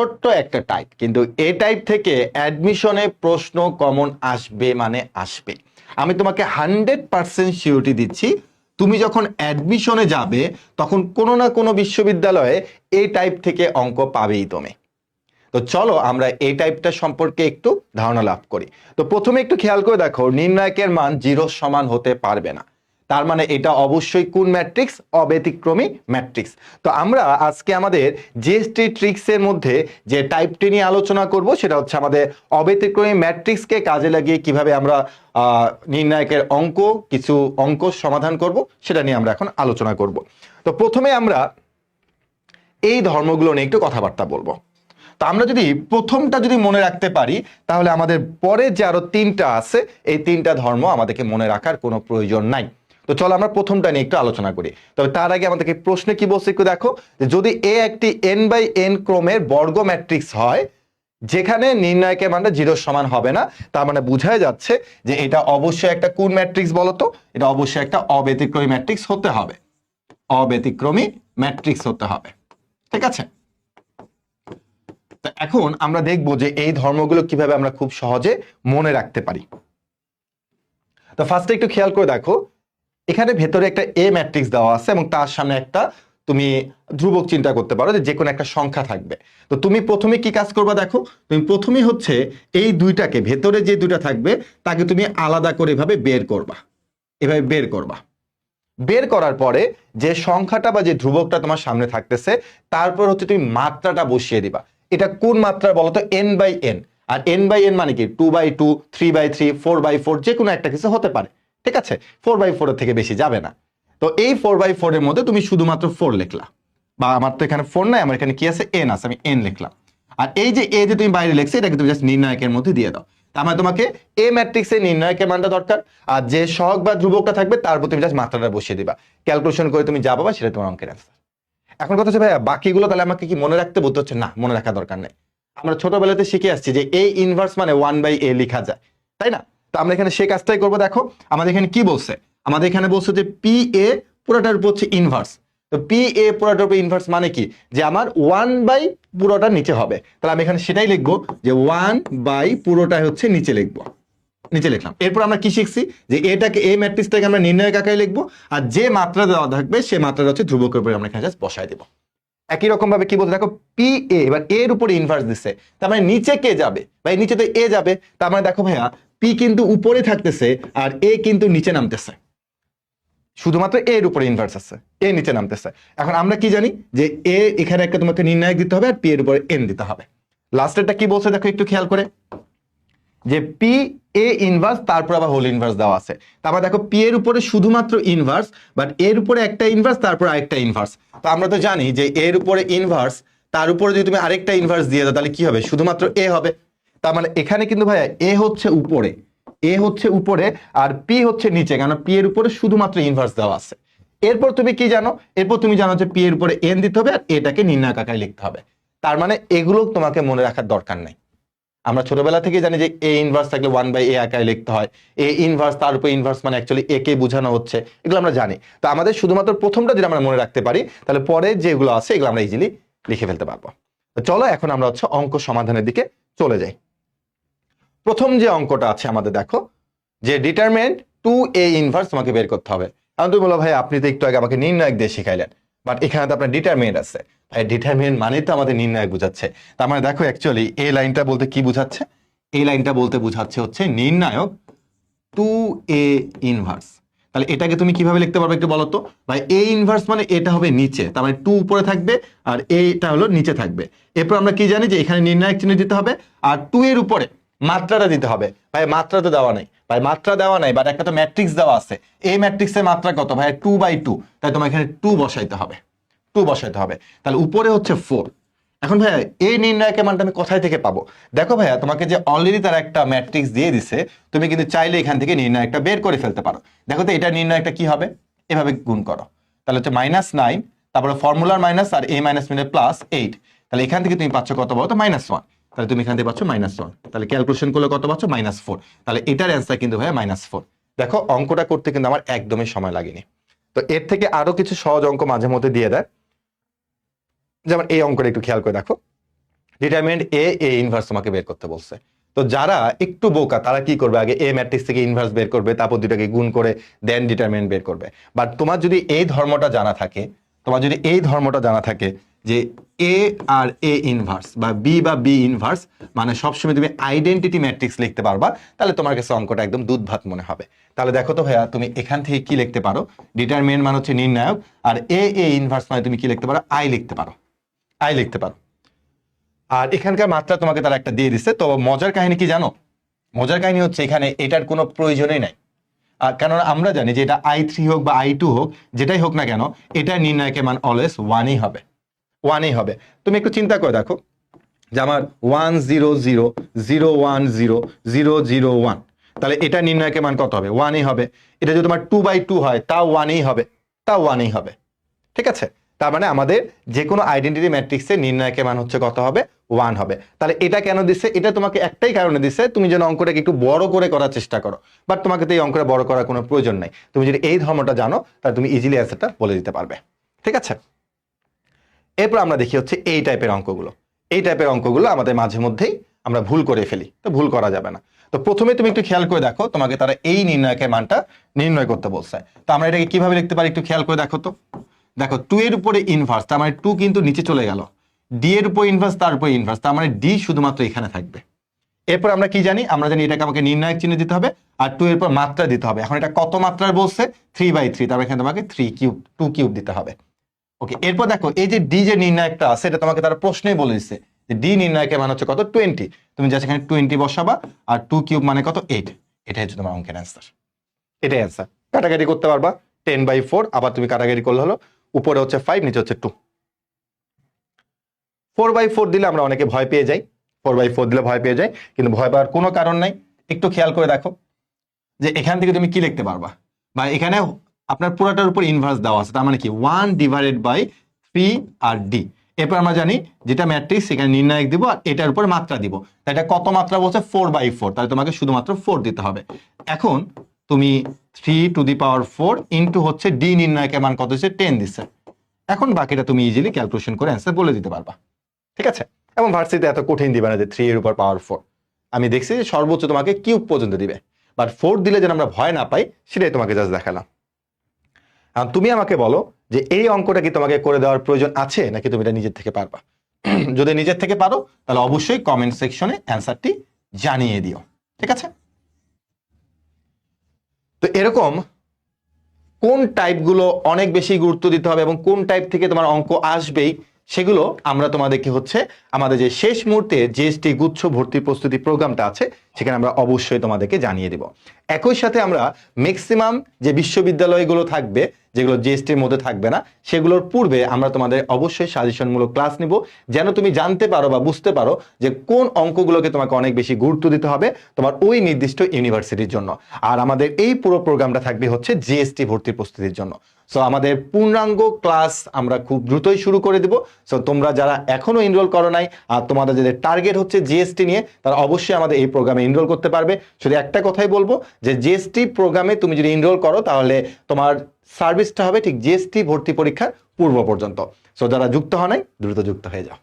ছোট্ট একটা টাইপ কিন্তু এই টাইপ থেকে অ্যাডমিশনে প্রশ্ন কমন আসবে মানে আসবে। আমি তোমাকে হান্ড্রেড পার্সেন্ট সিউরিটি দিচ্ছি, তুমি যখন অ্যাডমিশনে যাবে, তখন কোনো না কোনো বিশ্ববিদ্যালয়ে এই টাইপ থেকে অঙ্ক পাবেই তুমি। তো চলো আমরা এই টাইপটা সম্পর্কে একটু ধারণা লাভ করি। তো প্রথমে একটু খেয়াল করে দেখো, নির্ণায়কের মান জিরো সমান হতে পারবে না। তার মানে এটা অবশ্যই কোন ম্যাট্রিক্স? অব্যতিক্রমী ম্যাট্রিক্স। তো আমরা আজকে আমাদের জিএসটি ট্রিক্সের মধ্যে যে টাইপটি নিয়ে আলোচনা করব, সেটা হচ্ছে আমাদের অব্যতিক্রমী ম্যাট্রিক্সকে কাজে লাগিয়ে কীভাবে আমরা নির্ণায়কের অঙ্ক, কিছু অঙ্ক সমাধান করব, সেটা নিয়ে আমরা এখন আলোচনা করব। তো প্রথমে আমরা এই ধর্মগুলো নিয়ে একটু কথাবার্তা বলব। তো আমরা যদি প্রথমটা যদি মনে রাখতে পারি, তাহলে আমাদের পরে যে আরও তিনটা আছে, এই তিনটা ধর্ম আমাদেরকে মনে রাখার কোনো প্রয়োজন নাই। তো চলো আমরা প্রথমটা নিয়ে একটু আলোচনা করি। তবে তার আগে আমাদেরকে প্রশ্নে কি বলছে একটু দেখো যদি এ একটি এন বাই এন ক্রমের বর্গ ম্যাট্রিক্স হয়, যেখানে নির্ণায়কের মানটা জিরোর সমান হবে না, তার মানে বোঝাই যাচ্ছে যে এটা অবশ্যই একটা কোন ম্যাট্রিক্স বলতো এটা অবশ্যই একটা অব্যতিক্রমী ম্যাট্রিক্স হতে হবে। অব্যতিক্রমী ম্যাট্রিক্স হতে হবে। ঠিক আছে? এখন আমরা দেখব যে এই ধর্মগুলো কীভাবে আমরা খুব সহজে মনে রাখতে পারি। তো ফার্স্টে একটু খেয়াল করে দেখো এখানে ভেতরে একটা এ ম্যাট্রিক্স দেওয়া আছে এবং তার সামনে একটা তুমি ধ্রুবক চিন্তা করতে পারো যে কোনো একটা সংখ্যা থাকবে। তো তুমি প্রথমে কি কাজ করবা দেখো, তুমি প্রথমেই হচ্ছে এই দুইটাকে, ভেতরে যে দুইটা থাকবে, তাকে তুমি আলাদা করে এভাবে বের করবা। এভাবে বের করবা। বের করার পরে যে সংখ্যাটা বা যে ধ্রুবকটা তোমার সামনে থাকতেছে, তারপর হচ্ছে তুমি মাত্রাটা বসিয়ে দিবা। এটা কোন মাত্রা বলো তো এন বাই এন আর এন বাই এন মানে কি? Two by two three by three four by four যে কোনো একটা কিছু হতে পারে। ঠিক আছে? ফোর বাই ফোরের থেকে বেশি যাবে না। তো এই ফোর বাই ফোর এর মধ্যে তুমি শুধুমাত্র ফোর লিখলা। বা আমার তো এখানে ফোর নাই, আমার এখানে কি আছে? এন আছে, আমি এন লিখলাম। আর এই যে এ যে তুমি বাইরে লিখছে, এটাকে তুমি জাস্ট নির্ণায়কের মধ্যে দিয়ে দাও। তার মানে তোমাকে এ ম্যাট্রিক্সের নির্ণায়কের মানটা দরকার, আর যে সহগ বা ধ্রুবকটা থাকবে, তার উপর তুমি জাস্ট মাত্রাটা বসিয়ে দিবা। ক্যালকুলেশন করে তুমি যা পাবা, সেটা তোমার অঙ্কের অ্যান্সার এখন কথা হচ্ছে, ভাইয়া, বাকিগুলো তাহলে আমাকে কি মনে রাখতে বলতে হচ্ছে? না, মনে রাখা দরকার নেই। আমরা ছোটবেলাতে শিখে আসছি যে এ ইনভার্স মানে ওয়ান বাই এ লেখা যায়। তাই না? তো আমরা এখানে সে কাজটাই করব, দেখো, আমাদের এখানে কি বলছে? আমাদের এখানে বলছে যে পি এ পুরোটার উপর হচ্ছে ইনভার্স তো পি এ পুরোটার উপর ইনভার্স মানে কি? যে আমার ওয়ান বাই পুরোটা নিচে হবে। তাহলে আমি এখানে সেটাই লিখব যে ওয়ান বাই পুরোটা হচ্ছে নিচে লিখব। নিচে লিখলাম। এরপর আমরা কি শিখছি? যে এটাকে, এই ম্যাট্রিক্সটাকে আমরা নির্ণয় আকারে লিখব? আর যে মাত্রা দেওয়া থাকবে, সে মাত্রাটা হচ্ছে ধ্রুবকের উপরে আমরা এখানে জাস্ট বসাই দেবো। একই রকম ভাবে কি বলতে দেখো পি এ এবার এর উপরে ইনভার্স দিচ্ছে তার মানে নিচে কে যাবে? ভাই নিচে তো এ যাবে। তার মানে দেখো ভাইয়া পি কিন্তু উপরে থাকতেছে আর এ কিন্তু নিচে নামতেছে। শুধুমাত্র এর উপরে ইনভার্স আছে। এ নিচে নামতেছে। এখন আমরা কি জানি যে এ এখানে একটা তোমাকে নির্ণায়ক দিতে হবে আর পি এর উপরে এন দিতে হবে। লাস্টেরটা কি বলছে দেখো একটু খেয়াল করে। যে পি, এ ইনভার্স তারপর আবার হোল ইনভার্স দেওয়া আছে। তারপর দেখো পি এর উপরে শুধুমাত্র ইনভার্স বাট এর উপরে একটা ইনভার্স তারপর আরেকটা ইনভার্স তো আমরা তো জানি যে এর উপরে ইনভার্স তার উপরে যদি তুমি আরেকটা ইনভার্স দিয়ে দাও, তাহলে কি হবে? শুধুমাত্র এ হবে। তার মানে এখানে কিন্তু ভাইয়া এ হচ্ছে উপরে, এ হচ্ছে উপরে আর পি হচ্ছে নিচে কেন পি এর উপরে শুধুমাত্র ইনভার্স দেওয়া আছে। এরপর তুমি কি জানো? এরপর তুমি জানো যে পি এর উপরে এন দিতে হবে আর এটাকে নির্ণায়ক আকারে লিখতে হবে। তার মানে এগুলো তোমাকে মনে রাখার দরকার নাই। আমরা ছোটবেলা থেকে জানি যে এ ইনভার্স থাকলে ওয়ান বাই এ আকারে লিখতে হয়। এ ইনভার্স তার উপর ইনভার্স মানে অ্যাকচুয়ালি এ কে বোঝানো হচ্ছে, এগুলো আমরা জানি। তো আমাদের শুধুমাত্র প্রথমটা যদি আমরা মনে রাখতে পারি, তাহলে পরে যেগুলো আছে এগুলো আমরা ইজিলি লিখে ফেলতে পারব। তো চলো এখন আমরা হচ্ছে অঙ্ক সমাধানের দিকে চলে যাই। প্রথম যে অঙ্কটা আছে আমাদের, দেখো, যে ডিটারমেন্ট টু এ ইনভার্স তোমাকে বের করতে হবে। কারণ তুমি বলো, ভাই, আপনি তো একটু আগে আমাকে নির্ণায়ক দিয়ে শিখাইলেন বাট এখানে তো আপনার ডিটারমেন্ট আছে। ভাই ডিটারমেন্ট মানে তো আমাদের নির্ণায়ক বুঝাচ্ছে। তার মানে দেখো অ্যাকচুয়ালি এই লাইনটা বলতে কি বুঝাচ্ছে? এই লাইনটা বলতে বুঝাচ্ছে হচ্ছে নির্ণায়ক টু এ ইনভার্স তাহলে এটাকে তুমি কীভাবে লিখতে পারবে একটু বলো তো? ভাই এ ইনভার্স মানে এটা হবে নিচে, তার মানে টু উপরে থাকবে, আর এটা হলো নিচে থাকবে। এরপর আমরা কি জানি যে এখানে নির্ণায়ক চিহ্ন দিতে হবে, আর টু এর উপরে মাত্রাটা দিতে হবে। ভাই, মাত্রা তো দেওয়া নাই। ভাই, মাত্রা দেওয়া নাই বাট একটা তো ম্যাট্রিক্স দেওয়া আছে। এই ম্যাট্রিক্সের মাত্রা কত? ভাই টু বাই টু তাই তোমার এখানে টু বসাইতে হবে। টু বসাইতে হবে। তাহলে উপরে হচ্ছে ফোর এখন ভাইয়া, এই নির্ণায়কের মানটা আমি কোথায় থেকে পাবো? দেখো ভাইয়া, তোমাকে যে অলরেডি তার একটা ম্যাট্রিক্স দিয়ে দিছে, তুমি কিন্তু চাইলে এখান থেকে নির্ণায়কটা বের করে ফেলতে পারো। দেখো তো, এটা নির্ণায়কটা কি হবে? এভাবে গুণ করো। তাহলে হচ্ছে মাইনাস নাইন তারপরে ফর্মুলার মাইনাস আর এ মাইনাস মিলে প্লাস এইট তাহলে এখান থেকে তুমি পাচ্ছ কত বলো? তো মাইনাস ওয়ান তাহলে তুমি এখান থেকে পাচ্ছ মাইনাস ওয়ান তাহলে ক্যালকুলেশন করলে কত পাচ্ছ? মাইনাস ফোর তাহলে এটার অ্যান্সার কিন্তু ভাইয়া মাইনাস ফোর দেখো, অঙ্কটা করতে কিন্তু আমার একদমই সময় লাগেনি। তো এর থেকে আরও কিছু সহজ অঙ্ক মাঝে মধ্যে দিয়ে দেয়। যেমন এই অঙ্কটা একটু খেয়াল করে দেখো। ডিটারমিনেন্ট এ এ ইনভার্স তোমাকে বের করতে বলছে। তো যারা একটু বোকা, তারা কি করবে? আগে এ ম্যাট্রিক্স থেকে ইনভার্স বের করবে, তারপর দুটাকে গুণ করে দেন ডিটারমিনেন্ট বের করবে। বাট তোমার যদি এই ধর্মটা জানা থাকে, তোমার যদি এই ধর্মটা জানা থাকে যে এ আর এ ইনভার্স বা বি বা বি ইনভার্স মানে সবসময় তুমি আইডেন্টিটি ম্যাট্রিক্স লিখতে পারবা, তাহলে তোমার কাছে অঙ্কটা একদম দুধ ভাত মনে হবে। তাহলে দেখো তো ভাইয়া, তুমি এখান থেকে কি লিখতে পারো? ডিটারমিনেন্ট মানে হচ্ছে নির্ণায়ক, আর এ এ ইনভার্স মানে তুমি কি লিখতে পারো? আই লিখতে পারো। আই লিখতে পারো। আর এখানকার মাত্রা তোমাকে তারা একটা দিয়ে দিচ্ছে তো মজার কাহিনী কি জানো? মজার কাহিনী হচ্ছে এখানে এটার কোনো প্রয়োজনই নাই। আর কেননা আমরা জানি যে এটা আই থ্রি হোক বা আই টু হোক, যেটাই হোক না কেন, এটা নির্ণায়কের মান অলওয়েজ ওয়ানই হবে। ওয়ানই হবে। তুমি একটু চিন্তা করে দেখো যে আমার one zero zero zero one zero zero zero one তাহলে এটা নির্ণায়কের মান কত হবে? ওয়ানই হবে। এটা যদি তোমার টু বাই টু হয় তা ওয়ানই হবে তা ওয়ানই হবে। ঠিক আছে? তার মানে আমাদের যে কোনো আইডেন্টিটি ম্যাট্রিক্সের নির্ণায়কের মান হচ্ছে কত হবে? ওয়ান হবে। তাহলে এটা কেন দিচ্ছে এটা তোমাকে একটাই কারণে দিচ্ছে তুমি যেন অঙ্কটাকে একটু বড় করে করার চেষ্টা করো। বাট তোমাকে তো এই অঙ্কটা বড় করার কোনো প্রয়োজন নাই। তুমি যদি এই ধর্মটা জানো, তাহলে তুমি ইজিলি অ্যান্সারটা বলে দিতে পারবে। ঠিক আছে? এরপর আমরা দেখি হচ্ছে এই টাইপের অঙ্কগুলো। এই টাইপের অঙ্কগুলো আমাদের মাঝে মধ্যেই আমরা ভুল করে ফেলি, তো ভুল করা যাবে না। তো প্রথমে তুমি একটু খেয়াল করে দেখো, তোমাকে তারা এই নির্ণয়কের মানটা নির্ণয় করতে বলছে। তো আমরা এটাকে কীভাবে লিখতে পারি একটু খেয়াল করে দেখো তো। দেখো টু এর উপরে ইনভার্স তার মানে টু কিন্তু নিচে চলে গেল। ডি এর উপর ইনভার্স তার উপর ইনভার্স তার মানে ডি শুধুমাত্র এখানে থাকবে। এরপর আমরা কি জানি? আমরা জানি এটাকে আমাকে নির্ণায়ক চিহ্ন দিতে হবে, আর টু এর পর মাত্রা দিতে হবে। এখন এটা কত মাত্রার বলছে? থ্রি বাই থ্রি তারপর এখানে তোমাকে থ্রি কিউব টু কিউব দিতে হবে। ওকে এরপর দেখো, এই যে ডি যে নির্ণায়কটা আছে, এটা তোমাকে তারা প্রশ্নেই বলে দিচ্ছে যে ডি নির্ণায়কের মান হচ্ছে কত? টোয়েন্টি তুমি যা সেখানে টোয়েন্টি বসাবা, আর টু কিউব মানে কত? এইট এটাই হচ্ছে তোমার অঙ্কের অ্যান্সার এটাই অ্যান্সার কাটাকাটি করতে পারবা টেন বাই ফোর আবার তুমি কাটাকাটি করলে হলো, উপরে হচ্ছে ফাইভ নিচে হচ্ছে টু ফোর বাই ফোর দিলে আমরা অনেকে ভয় পেয়ে যাই। ফোর বাই ফোর দিলে ভয় পেয়ে যাই, কিন্তু ভয় পাওয়ার কোনো কারণ নাই। একটু খেয়াল করে দেখো, যে এখান থেকে তুমি কি লিখতে পারবা? বা এখানে আপনার পুরাটার উপর ইনভার্স দেওয়া আছে, তার মানে কি? ওয়ান ডিভাইডেড বাই থ্রি আর ডি এরপর আমরা জানি যেটা ম্যাট্রিক্স সেখানে নির্ণায়ক দিব আর এটার উপর মাত্রা দিব। তাই এটা কত মাত্রা বলছে? ফোর বাই ফোর তাহলে তোমাকে শুধুমাত্র ফোর দিতে হবে। এখন তুমি three to the power four into হচ্ছে ডি নির্ণায়কের মান কত হচ্ছে? টেন দিচ্ছে। এখন বাকিটা তুমি ইজিলি ক্যালকুলেশন করে অ্যান্সার বলে দিতে পারবা। ঠিক আছে? এবং ভার্সিতে এত কঠিন দিবে না যে থ্রি এর উপর পাওয়ার ফোর আমি দেখছি যে সর্বোচ্চ তোমাকে কিউব পর্যন্ত দিবে। বাট ফোর দিলে যেন আমরা ভয় না পাই, সেটাই তোমাকে জাস্ট দেখালাম। তুমি আমাকে বলো যে এই অঙ্কটা কি তোমাকে করে দেওয়ার প্রয়োজন আছে, নাকি তুমি এটা নিজের থেকে পারবা? যদি নিজের থেকে পারো, তাহলে অবশ্যই কমেন্ট সেকশনে অ্যান্সারটি জানিয়ে দিও। ঠিক আছে? তো এরকম কোন টাইপগুলো অনেক বেশি গুরুত্ব দিতে হবে এবং কোন টাইপ থেকে তোমার অঙ্ক আসবেই সেগুলো আমরা তোমাদেরকে হচ্ছে আমাদের যে শেষ মুহূর্তে জিএসটি গুচ্ছ ভর্তি প্রস্তুতি প্রোগ্রামটা আছে, সেখানে আমরা অবশ্যই তোমাদেরকে জানিয়ে দেব। একই সাথে আমরা ম্যাক্সিমাম যে বিশ্ববিদ্যালয়গুলো থাকবে যেগুলো জিএসটির মধ্যে থাকবে না, সেগুলোর পূর্বে আমরা তোমাদের অবশ্যই সাজেশনমূলক ক্লাস নিব। যেন তুমি জানতে পারো বা বুঝতে পারো যে কোন অঙ্কগুলোকে তোমাকে অনেক বেশি গুরুত্ব দিতে হবে তোমার ওই নির্দিষ্ট ইউনিভার্সিটির জন্য। আর আমাদের এই পুরো প্রোগ্রামটা থাকবে হচ্ছে জিএসটি ভর্তির প্রস্তুতির জন্য। সো আমাদের পূর্ণাঙ্গ ক্লাস আমরা খুব দ্রুতই শুরু করে দেব। সো তোমরা যারা এখনও এনরোল করো নাই আর তোমাদের যাদের টার্গেট হচ্ছে জিএসটি নিয়ে, তারা অবশ্যই আমাদের এই প্রোগ্রামে এনরোল করতে পারবে। শুধু একটা কথাই বলব যে জিএসটি প্রোগ্রামে তুমি যদি এনরোল করো, তাহলে তোমার সার্ভিসটা হবে ঠিক জিএসটি ভর্তি পরীক্ষার পূর্ব পর্যন্ত। সো যারা যুক্ত হয় নাই, দ্রুত যুক্ত হয়ে যাও।